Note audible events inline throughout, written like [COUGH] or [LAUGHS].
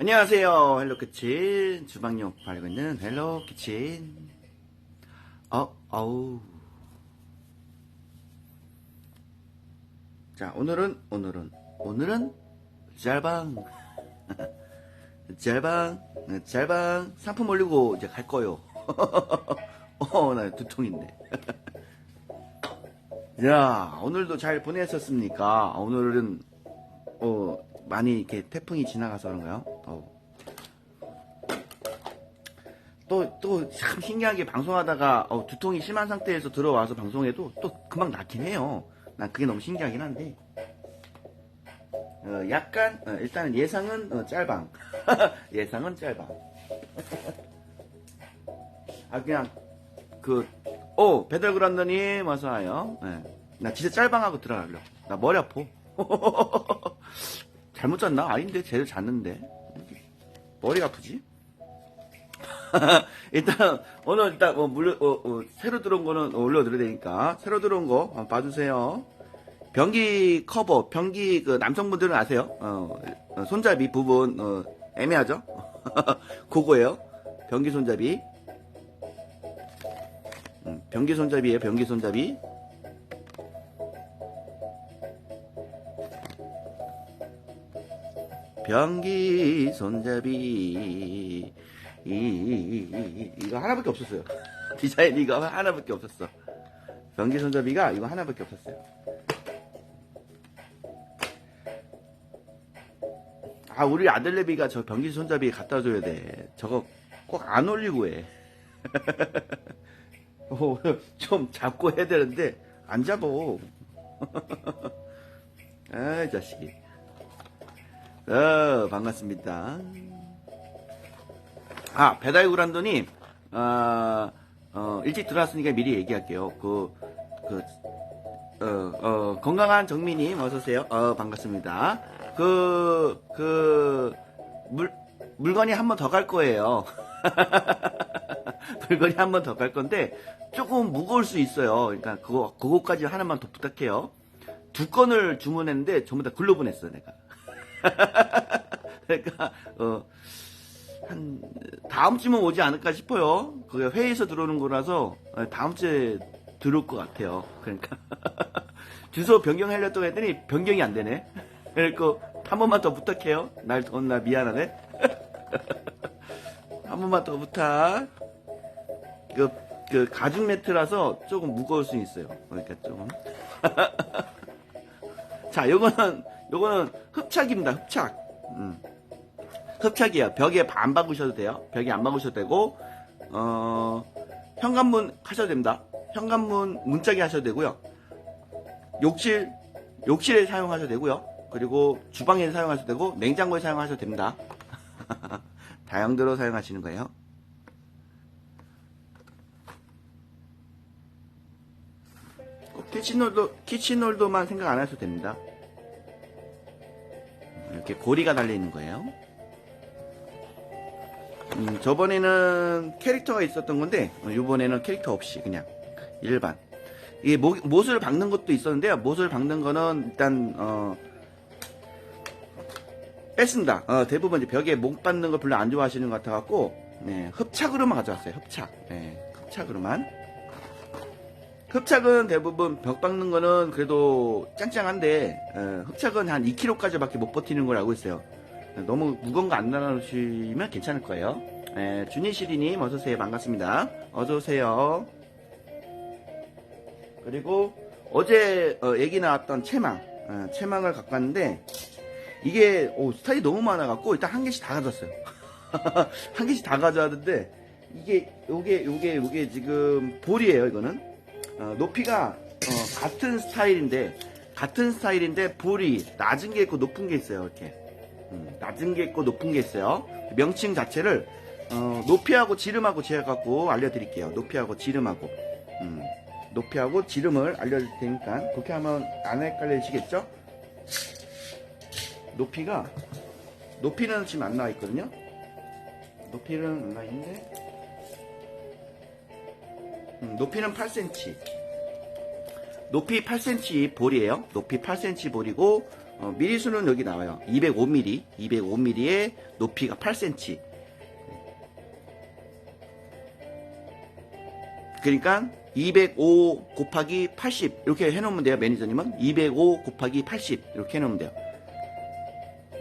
안녕하세요. 헬로키친 주방용 팔고 있는 헬로키친. 어, 어우. 자, 오늘은 오늘은 오늘은 짤방. 짤방, 짤방 상품 올리고 이제 갈 거요. [LAUGHS] 어, 나 두통인데. [LAUGHS] 야, 오늘도 잘 보냈었습니까? 오늘은 어, 많이 이렇게 태풍이 지나가서 그런가요? 어. 또, 또, 참 신기하게 방송하다가, 어, 두통이 심한 상태에서 들어와서 방송해도 또 금방 낫긴 해요. 난 그게 너무 신기하긴 한데. 어, 약간, 어, 일단은 예상은 어, 짤방. [LAUGHS] 예상은 짤방. [LAUGHS] 아, 그냥, 그, 오, 배달그란더님, 어서와요. 네. 나 진짜 짤방하고 들어가려고. 나 머리 아파. [LAUGHS] 잘못 잤나? 아닌데, 제대로 잤는데. 머리가 아프지? [LAUGHS] 일단, 오늘 일단, 뭐, 물, 어, 어, 새로 들어온 거는 올려드려야 되니까, 새로 들어온 거 봐주세요. 변기 커버, 변기, 그, 남성분들은 아세요? 어, 어, 손잡이 부분, 어, 애매하죠? [LAUGHS] 그거예요. 변기 손잡이. 음, 변기 손잡이에요, 변기 손잡이. 변기 손잡이. 이, 이, 이, 이 거 하나밖에 없었어요. [LAUGHS] 디자인 이거 하나밖에 없었어. 변기 손잡이가 이거 하나밖에 없었어요. 아 우리 아들내비가 저 변기 손잡이 갖다 줘야 돼. 저거 꼭 안 올리고 해. [LAUGHS] 어, 좀 잡고 해야 되는데 안 잡어. [LAUGHS] 아이 자식이 어, 반갑습니다. 아, 배달 구란도님, 아, 어, 일찍 들어왔으니까 미리 얘기할게요. 그, 그, 어, 어, 건강한 정민님, 어서오세요. 어, 반갑습니다. 그, 그, 물, 물건이 한 번 더 갈 거예요. [LAUGHS] 물건이 한 번 더 갈 건데, 조금 무거울 수 있어요. 그러니까, 그거, 그거까지 하나만 더 부탁해요. 두 건을 주문했는데, 전부 다 글로 보냈어, 내가. [LAUGHS] 그러니까 어, 한 다음 주면 오지 않을까 싶어요. 그게 회의에서 들어오는 거라서 어, 다음 주에 들어올 것 같아요. 그러니까 [LAUGHS] 주소 변경하려고 했더니 변경이 안 되네. 그러니까 한 번만 더 부탁해요. 날 더나 미안하네. [LAUGHS] 한 번만 더 부탁. 그, 그 가죽 매트라서 조금 무거울 수 있어요. 그러니까 조금. 자, 요거는, 요거는 흡착입니다, 흡착. 음. 흡착이에요. 벽에 안 박으셔도 돼요. 벽에 안 박으셔도 되고, 어, 현관문 하셔도 됩니다. 현관문 문짝에 하셔도 되고요. 욕실, 욕실에 사용하셔도 되고요. 그리고 주방에 사용하셔도 되고, 냉장고에 사용하셔도 됩니다. [LAUGHS] 다양대로 사용하시는 거예요. 꼭 키친홀더, 키친홀더만 생각 안 하셔도 됩니다. 이렇게 고리가 달려있는 거예요. 음, 저번에는 캐릭터가 있었던 건데, 어, 이번에는 캐릭터 없이 그냥 일반. 이게 모, 못을 박는 것도 있었는데요. 못을 박는 거는 일단, 어, 뺐습니다. 어, 대부분 이제 벽에 목 받는 걸 별로 안 좋아하시는 것 같아갖고, 네, 흡착으로만 가져왔어요. 흡착. 네, 흡착으로만. 흡착은 대부분 벽 박는 거는 그래도 짱짱한데 어, 흡착은 한 2kg까지밖에 못 버티는 걸 알고 있어요. 너무 무거운 거 안 나눠주시면 괜찮을 거예요. 에, 준이시리님 어서오세요. 반갑습니다. 어서오세요. 그리고 어제 어, 얘기 나왔던 채망 어, 채망을 갖고 왔는데 이게 오, 스타일이 너무 많아갖고 일단 한 개씩 다 가졌어요. [LAUGHS] 한 개씩 다 가져왔는데 이게 요게 요게 요게 지금 볼이에요 이거는 어, 높이가 어, 같은 스타일인데 같은 스타일인데 볼이 낮은 게 있고 높은 게 있어요 이렇게. 음, 낮은 게 있고 높은 게 있어요. 명칭 자체를 어, 높이하고 지름하고 제가 갖고 알려드릴게요. 높이하고 지름하고. 음, 높이하고 지름을 알려드릴 테니까 그렇게 하면 안 헷갈리시겠죠? 높이가 높이는 지금 안 나와 있거든요. 높이는 안 나와 있는데 음, 높이는 8cm. 높이 8cm 볼이에요. 높이 8cm 볼이고, 어, 미리수는 여기 나와요. 205mm, 205mm에 높이가 8cm. 그러니까 205 곱하기 80 이렇게 해놓으면 돼요. 매니저님은 205 곱하기 80 이렇게 해놓으면 돼요.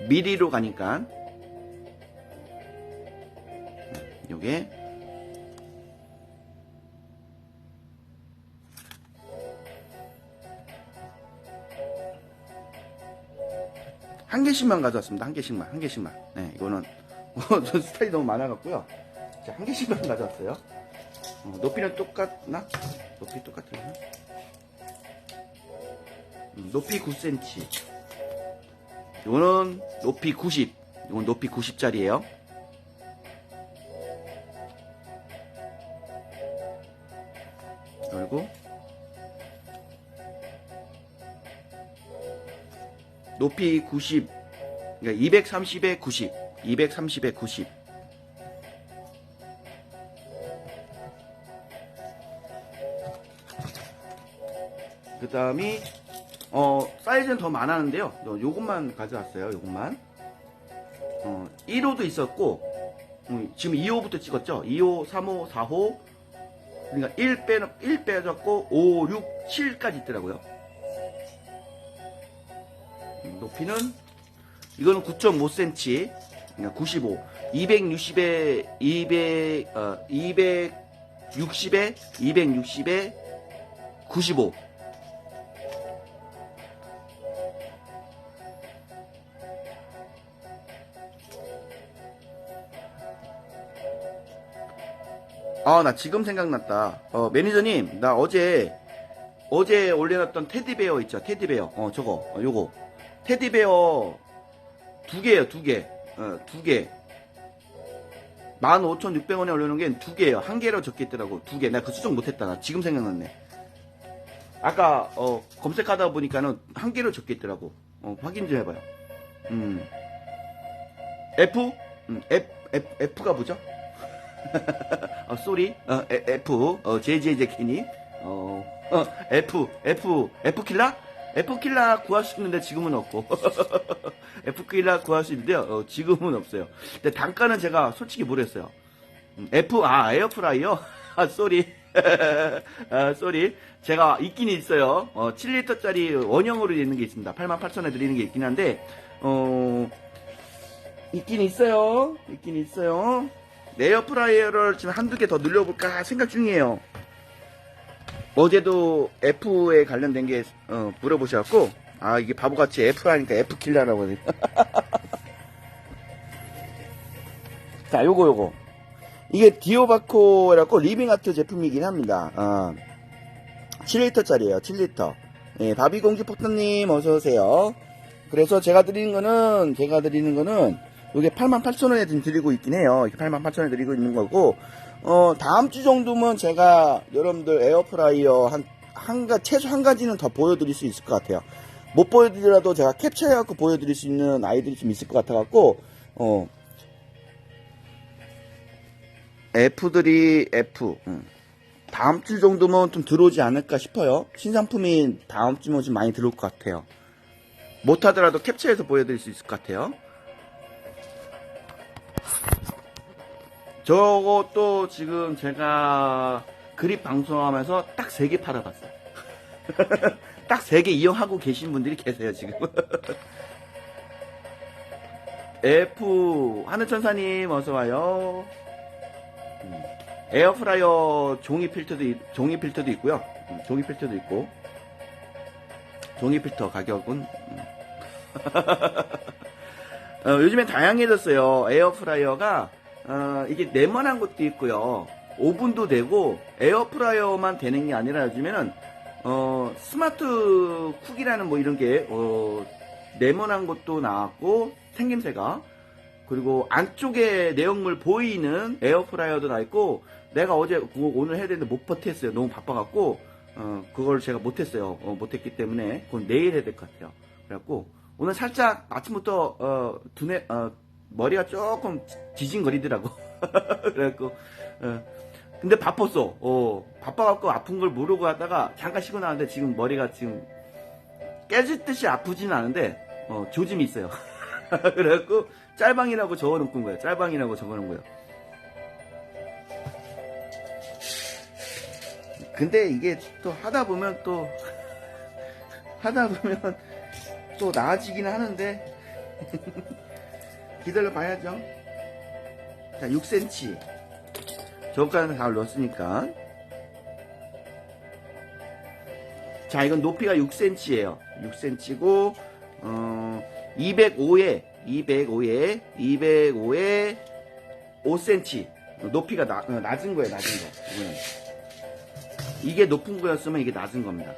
미리로 가니까 요게 한 개씩만 가져왔습니다. 한 개씩만, 한 개씩만. 네, 이거는 [LAUGHS] 어, 저 스타일이 너무 많아갖고요. 자, 한 개씩만 가져왔어요. 어, 높이는 똑같나? 높이 똑같으나? 음, 높이 9cm. 이거는 높이 90. 이건 높이 90짜리예요. 높이 90. 그러니까 230에 90. 230에 90. 그 다음이 어 사이즈는 더 많았는데요 어, 요것만 가져왔어요 요것만 어 1호도 있었고 음, 지금 2호부터 찍었죠 2호 3호 4호 그러니까 1 빼, 1 빼졌고 5 6 7까지 있더라고요 음, 높이는 이거는 9.5cm 그러니까 95 260에 200 어, 260에 260에 95 아, 나 지금 생각났다. 어, 매니저님, 나 어제, 어제 올려놨던 테디베어 있죠? 테디베어. 어, 저거, 어, 요거. 테디베어 두 개예요, 두 개. 어, 두 개. 15,600원에 올려놓은 게 두 개예요. 한 개로 적혀 있더라고. 두 개. 나그 수정 못했다. 나 지금 생각났네. 아까, 어, 검색하다 보니까는 한 개로 적혀 있더라고. 어, 확인 좀 해봐요. 음. F? 음, F, F, F가 뭐죠? [LAUGHS] 어, 쏘리, 어, 에- F, 어, JJJ 캐니, 어, 어, F, F, F 킬라? F 킬라 구할 수 있는데 지금은 없고. [LAUGHS] F 킬라 구할 수 있는데요, 어, 지금은 없어요. 근데 단가는 제가 솔직히 모르겠어요. 음, F, 아, 에어프라이어? [LAUGHS] 아, 쏘리. [LAUGHS] 아, 쏘리. 제가 있긴 있어요. 어, 7리터짜리 원형으로 있는 게 있습니다. 88,000원에 드리는 게 있긴 한데, 어, 있긴 있어요. 있긴 있어요. 에어프라이어를 지금 한두 개 더 늘려볼까 생각 중이에요. 어제도 F에 관련된 게 어, 물어보셔갖고 아 이게 바보같이 F라니까 F킬러라고 하네. [LAUGHS] 자 요거 요거 이게 디오바코라고 리빙아트 제품이긴 합니다. 어, 7리터 짜리예요. 7리터. 예, 바비공주 폭탄님 어서오세요. 그래서 제가 드리는 거는 제가 드리는 거는 이게 88,000원에 지금 드리고 있긴 해요. 이렇게 88,000원에 드리고 있는 거고, 어, 다음 주 정도면 제가 여러분들 에어프라이어 한, 한 가, 최소 한 가지는 더 보여드릴 수 있을 것 같아요. 못 보여드리더라도 제가 캡처해갖고 보여드릴 수 있는 아이들이 좀 있을 것 같아갖고, 어, F들이 F, 음. 다음 주 정도면 좀 들어오지 않을까 싶어요. 신상품이 다음 주면 좀 많이 들어올 것 같아요. 못하더라도 캡처해서 보여드릴 수 있을 것 같아요. 저것도 지금 제가 그립 방송하면서 딱 세 개 팔아봤어요. [LAUGHS] 딱 세 개 이용하고 계신 분들이 계세요, 지금. [LAUGHS] F, 하늘천사님, 어서와요. 음, 에어프라이어 종이 필터도, 있- 종이 필터도 있고요. 음, 종이 필터도 있고. 종이 필터 가격은. 음. [LAUGHS] 어, 요즘엔 다양해졌어요. 에어프라이어가 어, 이게 네모난 것도 있고요. 오븐도 되고 에어프라이어만 되는 게 아니라 요즘에는 어, 스마트 쿡이라는 뭐 이런 게 어, 네모난 것도 나왔고 생김새가 그리고 안쪽에 내용물 보이는 에어프라이어도 나 있고 내가 어제 오늘 해야 되는데 못 버텼어요. 너무 바빠갖고 어, 그걸 제가 못했어요. 어, 못했기 때문에 그건 내일 해야 될 것 같아요. 그래갖고 오늘 살짝 아침부터 어, 두뇌 어, 머리가 조금 지진거리더라고. [LAUGHS] 그래갖고 어, 근데 바빴어. 어, 바빠갖고 아픈 걸 모르고 하다가 잠깐 쉬고 나왔는데 지금 머리가 지금 깨질 듯이 아프지는 않은데 어, 조짐이 있어요. [LAUGHS] 그래갖고 짤방이라고 적어놓은 거예요. 짤방이라고 적어놓은 거예요. 근데 이게 또 하다 보면 또 [LAUGHS] 하다 보면 또 나아지긴 하는데 기다려 봐야죠. 자, 6cm. 저까지는 다 넣었으니까. 자, 이건 높이가 6cm예요. 6cm고, 어, 205에, 205에, 205에 5cm. 높이가 나, 어, 낮은 거예요, 낮은 거. 이거는. 이게 높은 거였으면 이게 낮은 겁니다.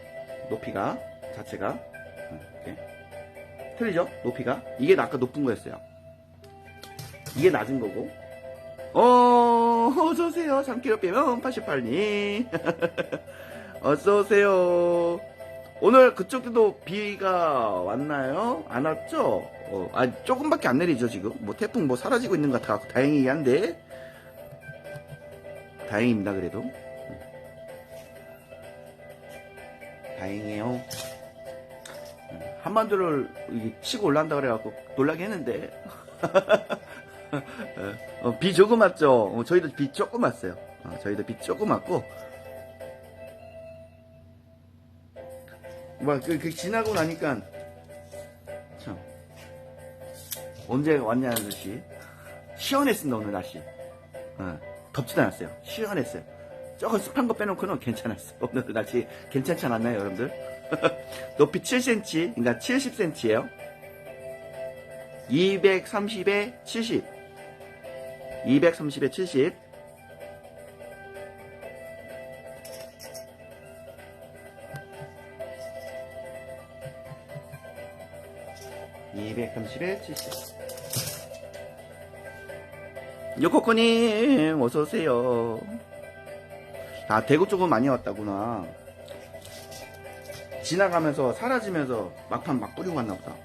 높이가, 자체가. 어, 이렇게. 틀리죠? 높이가. 이게 아까 높은 거였어요. 이게 낮은 거고. 어, 어서오세요. 잠기로 빼면 88님. [LAUGHS] 어서오세요. 오늘 그쪽도 비가 왔나요? 안 왔죠? 어, 아, 조금밖에 안 내리죠, 지금. 뭐 태풍 뭐 사라지고 있는 것 같아. 다행이긴 한데. 다행입니다, 그래도. 다행이에요. 한반도를 치고 올라온다 그래갖고 놀라게 했는데. [LAUGHS] 어, 비 조금 왔죠? 어, 저희도 비 조금 왔어요. 어, 저희도 비 조금 왔고. 뭐, 그, 그 지나고 나니까, 참. 언제 왔냐, 아저씨. 시원했습니다, 오늘 날씨. 어, 덥지도 않았어요. 시원했어요. 조금 습한 거 빼놓고는 괜찮았어요. [LAUGHS] 오늘 날씨 괜찮지 않았나요, 여러분들? [LAUGHS] 높이 7cm, 그러니까 70cm예요. 230에 70. 230에 70. (230에 70) 요코코님 어서오세요. 아 대구 쪽은 많이 왔다구나. 지나가면서 사라지면서 막판 막 뿌리고 갔나 보다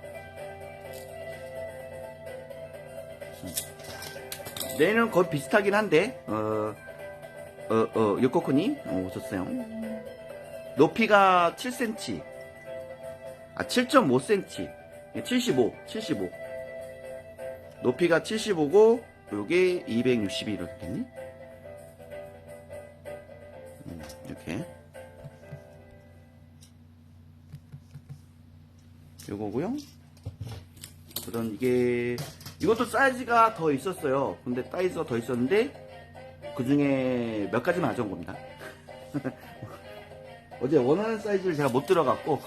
내는 거의 비슷하긴 한데 어, 어, 어, 요코코님 어, 오셨어요? 높이가 7cm 아 7.5cm 75 75 높이가 75고 요게 261로 됐겠니? 음, 이렇게. 요거고요. 그런 이게 이것도 사이즈가 더 있었어요. 근데 사이즈가 더 있었는데 그 중에 몇 가지만 가져온 겁니다. [LAUGHS] 어제 원하는 사이즈를 제가 못 들어갔고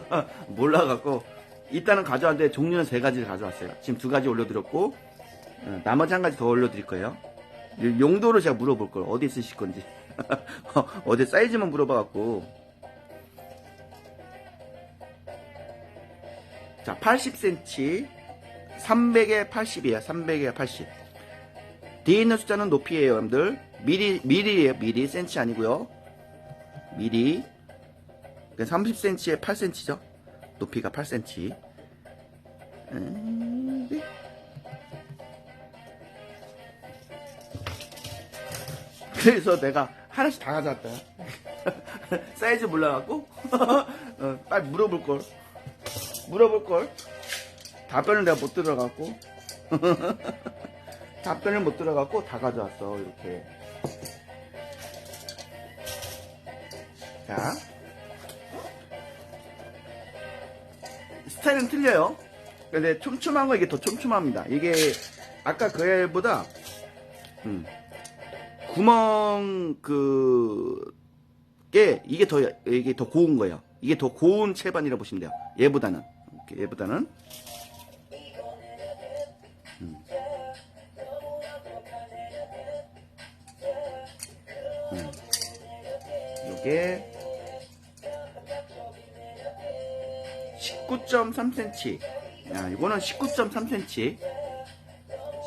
[LAUGHS] 몰라갖고 일단은 가져왔는데 종류는 세 가지를 가져왔어요. 지금 두 가지 올려드렸고 어, 나머지 한 가지 더 올려드릴 거예요. 용도를 제가 물어볼 걸 어디 쓰실 건지 [LAUGHS] 어제 사이즈만 물어봐갖고 자 80cm 300에 80이에요. 300에 80. 뒤에 있는 숫자는 높이에요, 여러분들. 미리, 미리에요. 미리. 센치 아니고요. 미리. 30cm에 8cm죠. 높이가 8cm. 음, 네. 그래서 내가 하나씩 다 가져왔다. [LAUGHS] 사이즈 몰라갖고, [LAUGHS] 어, 빨리 물어볼걸. 물어볼걸. 답변을 내가 못 들어갖고. [LAUGHS] 답변을 못 들어갖고 다 가져왔어 이렇게. 자. 스타일은 틀려요. 근데 촘촘한 거 이게 더 촘촘합니다. 이게 아까 그 애보다 음, 구멍 그게 이게 더 이게 더 고운 거예요. 이게 더 고운 채반이라고 보시면 돼요. 얘보다는. 얘보다는 요게 19.3cm. 야, 이거는 19.3cm.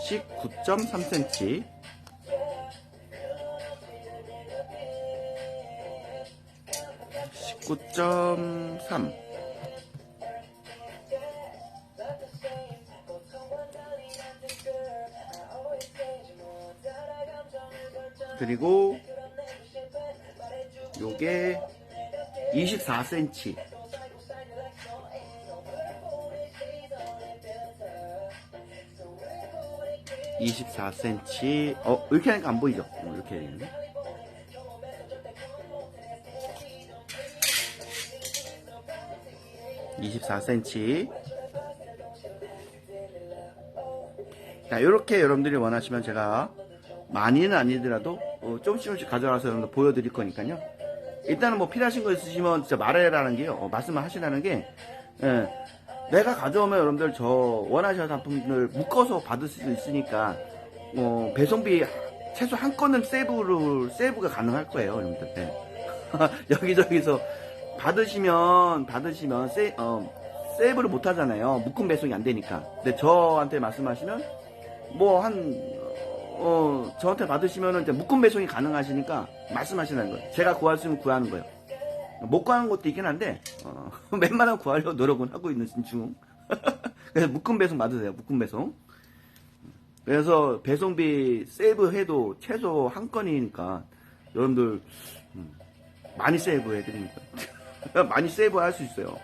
19.3cm. (19.3) 그리고 요게 24cm 24cm 어 이렇게 하니까 안 보이죠? 어, 이렇게 되겠네 이십사 센치. 자 이렇게 여러분들이 원하시면 제가 많이는 아니더라도 어, 조금씩 조금씩 가져와서 여러분들 보여드릴 거니까요. 일단은 뭐 필요하신 거 있으시면 진짜 말해라는 게요. 어, 말씀을 하시라는 게 예, 내가 가져오면 여러분들 저 원하시는 상품들 묶어서 받을 수도 있으니까 어, 배송비 최소 한 건은 세이브로 세이브가 가능할 거예요 여러분들. 네. [LAUGHS] 여기저기서 받으시면 받으시면 세, 어, 세이브를 못 하잖아요. 묶음 배송이 안 되니까. 근데 저한테 말씀하시면 뭐 한 어, 저한테 받으시면은 이제 묶음 배송이 가능하시니까 말씀하시는 거예요. 제가 구할 수 있으면 구하는 거예요. 못 구하는 것도 있긴 한데 어, [LAUGHS] 웬만하면 구하려고 노력은 하고 있는 중. [LAUGHS] 그래서 묶음 배송 받으세요. 묶음 배송. 그래서 배송비 세이브 해도 최소 한 건이니까 여러분들 음, 많이 세이브 해드리니까 [LAUGHS] 많이 세이브 할 수 있어요.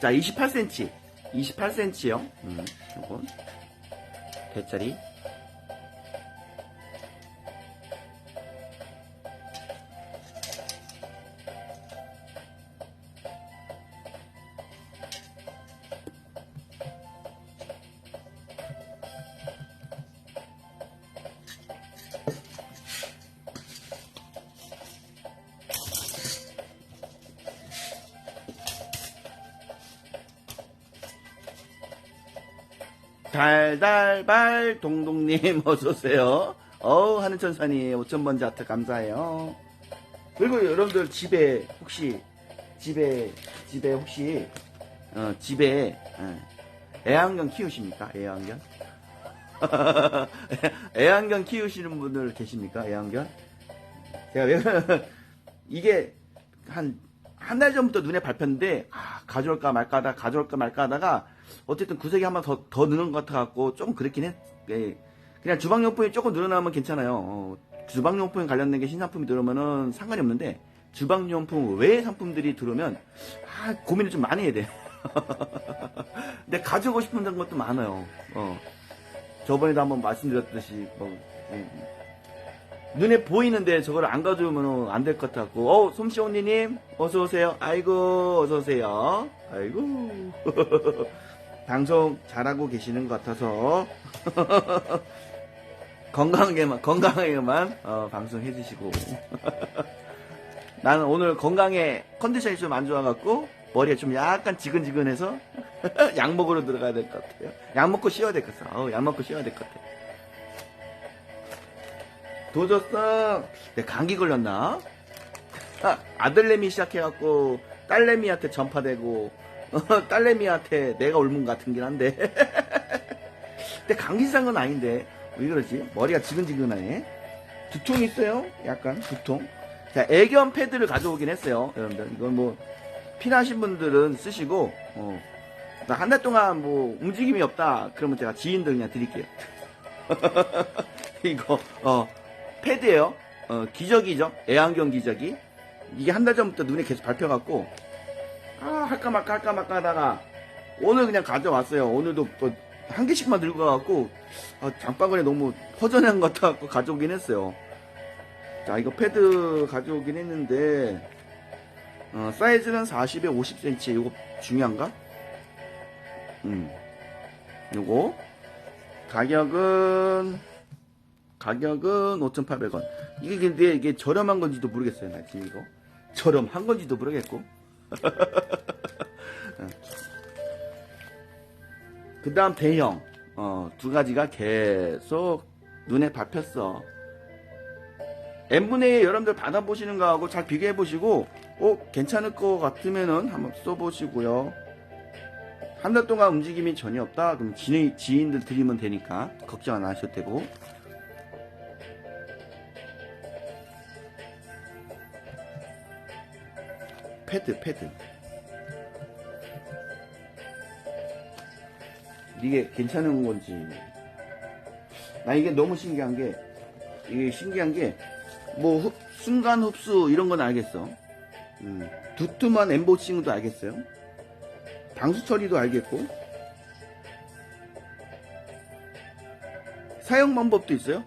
자, 28cm. 28cm요. 음, 요건. 대 달달발 동동님 [LAUGHS] 어서오세요. 어우 하늘천사님 5천번째 하트 감사해요. 그리고 여러분들 집에 혹시 집에 집에 혹시 어, 집에 어, 애완견 키우십니까? 애완견? [LAUGHS] 애완견 키우시는 분들 계십니까? 애완견? 제가 왜 [LAUGHS] 이게 한 한 달 전부터 눈에 밟혔는데 아, 가져올까 말까 하다 가져올까 말까 하다가 어쨌든 구색이 한 번 더 더 느는 것 같아갖고 조금 그랬긴 했. 예. 그냥 주방용품이 조금 늘어나면 괜찮아요. 어, 주방용품 관련된 게 신상품이 들어오면은 상관이 없는데 주방용품 외의 상품들이 들어오면 아, 고민을 좀 많이 해야 돼. [LAUGHS] 근데 가지고 싶은 것도 많아요. 어. 저번에도 한번 말씀드렸듯이 뭐 예. 눈에 보이는데 저걸 안 가져오면 안 될 것 같고 어 솜씨 언니님 어서 오세요 아이고 어서 오세요 아이고 [LAUGHS] 방송 잘하고 계시는 것 같아서. [LAUGHS] 건강하게만 건강하게만 어, 방송해 주시고. [LAUGHS] 나는 오늘 건강에 컨디션이 좀 안 좋아갖고 머리가 좀 약간 지근지근해서 [LAUGHS] 약 먹으러 들어가야 될 것 같아요. 약 먹고 쉬어야 될 것 같아요 어, 약 먹고 쉬어야 될 것 같아요 도졌어 내 감기 걸렸나? 아, 아들내미 시작해갖고 딸내미한테 전파되고 어, [LAUGHS] 딸내미한테 내가 옮은 것 같은 긴 한데. [LAUGHS] 근데 감기산 건 아닌데. 왜 그러지? 머리가 지근지근하네. 두통 있어요? 약간 두통. 자, 애견 패드를 가져오긴 했어요. 여러분들. 이건 뭐, 필요하신 분들은 쓰시고, 어. 한 달 동안 뭐, 움직임이 없다. 그러면 제가 지인들 그냥 드릴게요. [LAUGHS] 이거, 어, 패드예요 어, 기저귀죠. 애완견 기저귀. 이게 한 달 전부터 눈에 계속 밟혀갖고, 아, 할까 말까 할까 말까 하다가 오늘 그냥 가져왔어요. 오늘도 또 한 개씩만 들고 가갖고 아, 장바구니에 너무 허전한 것 같아갖고 가져오긴 했어요. 자, 이거 패드 가져오긴 했는데 어, 사이즈는 40에 50cm. 이거 중요한가? 음, 요거 가격은 가격은 5,800원. 이게 근데 이게 저렴한 건지도 모르겠어요. 나 지금 이거 저렴한 건지도 모르겠고. 그 다음 대형. 어, 두 가지가 계속 눈에 밟혔어. N분의 1 여러분들 받아보시는 거하고 잘 비교해 보시고 어, 괜찮을 것 같으면은 한번 써보시고요. 한 달 동안 움직임이 전혀 없다? 그럼 지인, 지인들 드리면 되니까 걱정 안 하셔도 되고 패드 패드. 이게 괜찮은 건지. 나 이게 너무 신기한 게 이게 신기한 게 뭐 순간 흡수 이런 건 알겠어. 음, 두툼한 엠보싱도 알겠어요? 방수 처리도 알겠고. 사용 방법도 있어요.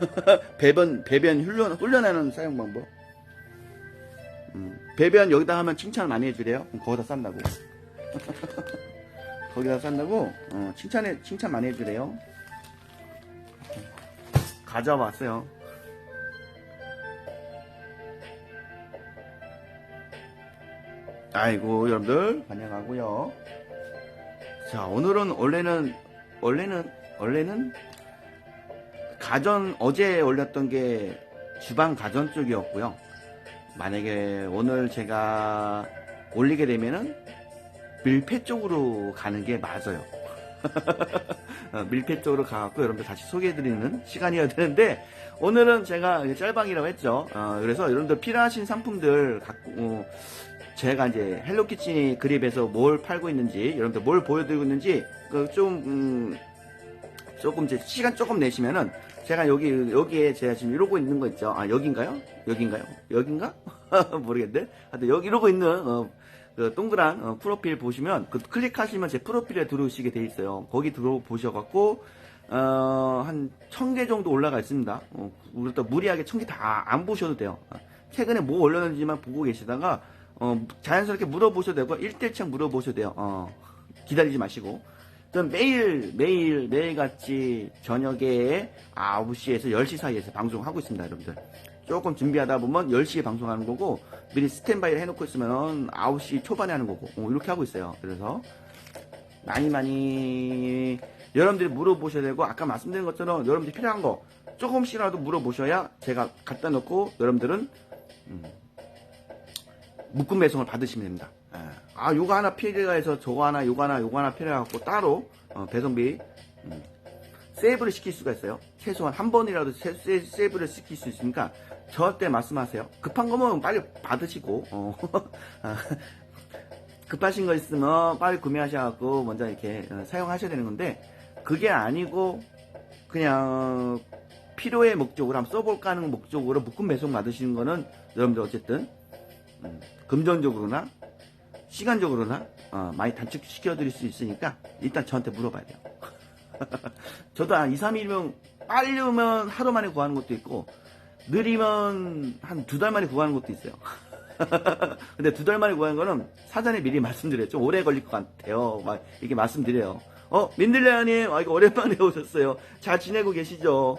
[LAUGHS] 배변 배변 훈련 훈련하는 사용 방법. 음, 배변 여기다 하면 칭찬 많이 해주래요. 거기다 싼다고. [LAUGHS] 거기다 싼다고 어, 칭찬해 칭찬 많이 해주래요. 가져 왔어요. 아이고 여러분들 환영하고요. 자 오늘은 원래는 원래는 원래는 가전 어제 올렸던 게 주방 가전 쪽이었고요. 만약에 오늘 제가 올리게 되면은 밀폐 쪽으로 가는 게 맞아요. [LAUGHS] 어, 밀폐 쪽으로 가갖고 여러분들 같이 소개해드리는 시간이어야 되는데 오늘은 제가 짤방이라고 했죠. 어, 그래서 여러분들 필요하신 상품들 갖고 어, 제가 이제 헬로키친이 그립에서 뭘 팔고 있는지 여러분들 뭘 보여드리고 있는지 그좀 음, 조금 이제 시간 조금 내시면은 제가 여기 여기에 제가 지금 이러고 있는 거 있죠. 아 여긴가요? 여긴가요? 여긴가? [LAUGHS] 모르겠는데. 하여튼 여기 이러고 있는 어, 그 동그란 어, 프로필 보시면 그 클릭하시면 제 프로필에 들어오시게 돼 있어요. 거기 들어보셔갖고 어, 한 천 개 정도 올라가 있습니다. 어, 우리 또 무리하게 천 개 다 안 보셔도 돼요. 어, 최근에 뭐 올렸는지만 보고 계시다가 어, 자연스럽게 물어보셔도 되고 일대창 물어보셔도 돼요. 어, 기다리지 마시고. 전 매일 매일 매일같이 저녁에 9시에서 10시 사이에서 방송하고 있습니다, 여러분들. 조금 준비하다 보면 10시에 방송하는 거고 미리 스탠바이를 해놓고 있으면 9시 초반에 하는 거고 어, 이렇게 하고 있어요. 그래서 많이 많이 여러분들이 물어보셔야 되고 아까 말씀드린 것처럼 여러분들이 필요한 거 조금씩이라도 물어보셔야 제가 갖다 놓고 여러분들은 음, 묶음 배송을 받으시면 됩니다. 예. 아, 요거 하나 필요해서 저거 하나, 요거 하나, 요거 하나 필요해갖고 따로 어, 배송비 음, 세이브를 시킬 수가 있어요. 최소한 한 번이라도 세, 세, 세이브를 시킬 수 있으니까 저한테 말씀하세요. 급한 거면 빨리 받으시고 어, [LAUGHS] 아, 급하신 거 있으면 빨리 구매하셔갖고 먼저 이렇게 어, 사용하셔야 되는 건데 그게 아니고 그냥 필요의 목적으로 한번 써볼까 하는 목적으로 묶음 배송 받으시는 거는 여러분들 어쨌든 음, 금전적으로나 시간적으로나 어, 많이 단축시켜 드릴 수 있으니까 일단 저한테 물어봐야 돼요. [LAUGHS] 저도 한 2, 3일이면 빨리면 하루 만에 구하는 것도 있고 느리면 한 두 달 만에 구하는 것도 있어요. [LAUGHS] 근데 두 달 만에 구하는 거는 사전에 미리 말씀드려요. 좀 오래 걸릴 것 같아요. 막 이렇게 말씀드려요. 어, 민들레아님, 아, 이거 오랜만에 [LAUGHS] 오셨어요. 잘 지내고 계시죠?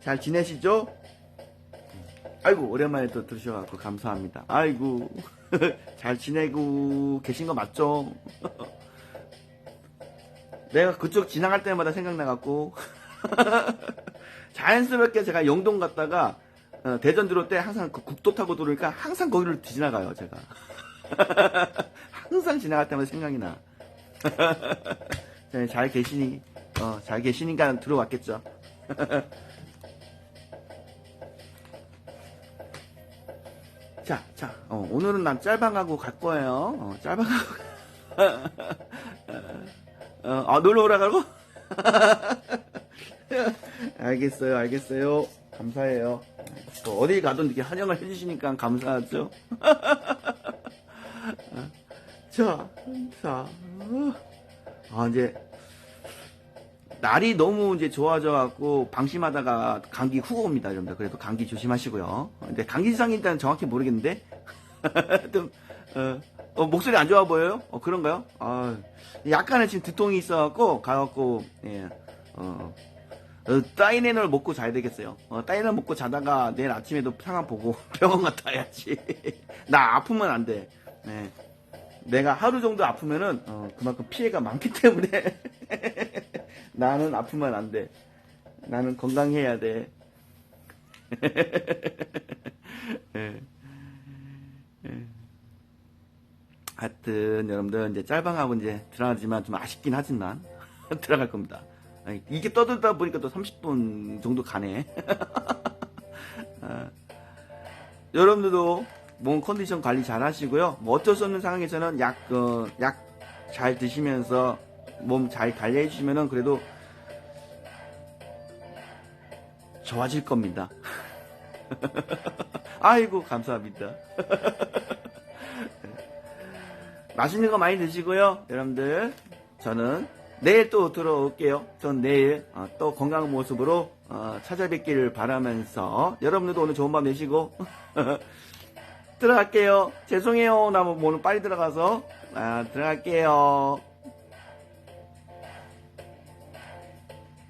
잘 지내시죠? 아이고, 오랜만에 또 들으셔갖고 감사합니다. 아이고, [LAUGHS] 잘 지내고 계신 거 맞죠? [LAUGHS] 내가 그쪽 지나갈 때마다 생각나갖고, [LAUGHS] 자연스럽게 제가 영동 갔다가, 어, 대전 들어올 때 항상 그 국도 타고 들어오니까 항상 거기를 지나가요, 제가. 항상 지나갈 때마다 생각이 나. 네, 잘 계시니, 어, 잘 계시니까 들어왔겠죠. 자, 자, 어, 오늘은 난 짤방하고 갈 거예요. 어, 짤방하고. [LAUGHS] 어, 아, 놀러 오라가고? [LAUGHS] 알겠어요, 알겠어요. 감사해요. 또 어디 가든 이렇게 환영을 해주시니까 감사하죠. [LAUGHS] 자, 자, 어. 아, 이제, 날이 너무 이제 좋아져 갖고, 방심하다가 감기 후고 옵니다, 여러분들. 그래도 감기 조심하시고요. 근데 감기 지상이 일단 정확히 모르겠는데, [LAUGHS] 좀, 어, 어, 목소리 안 좋아 보여요? 어, 그런가요? 아, 약간은 지금 두통이 있어갖고, 가갖고, 예, 어, 어, 따이넨을 먹고 자야 되겠어요. 어, 따이넨 먹고 자다가 내일 아침에도 상황 보고 [LAUGHS] 병원 갔다 와야지. [LAUGHS] 나 아프면 안 돼. 네. 내가 하루 정도 아프면은 어, 그만큼 피해가 많기 때문에 나는 아프면 안 돼. 나는 건강해야 돼. [LAUGHS] 예. 예. 하여튼 여러분들 이제 짤방하고 이제 들어가지만 좀 아쉽긴 하지만 [LAUGHS] 들어갈 겁니다. 이게 떠들다 보니까 또 30분 정도 가네. [LAUGHS] 아, 여러분들도 몸 컨디션 관리 잘 하시고요. 뭐 어쩔 수 없는 상황에서는 약, 어, 약잘 드시면서 몸잘 관리해 주시면은 그래도 좋아질 겁니다. [LAUGHS] 아이고, 감사합니다. [LAUGHS] 맛있는 거 많이 드시고요. 여러분들, 저는 내일 또 들어올게요. 전 내일 어, 또 건강한 모습으로 어, 찾아뵙기를 바라면서 여러분들도 오늘 좋은 밤 되시고 [LAUGHS] 들어갈게요. 죄송해요. 나뭐 오늘 빨리 들어가서 아, 들어갈게요.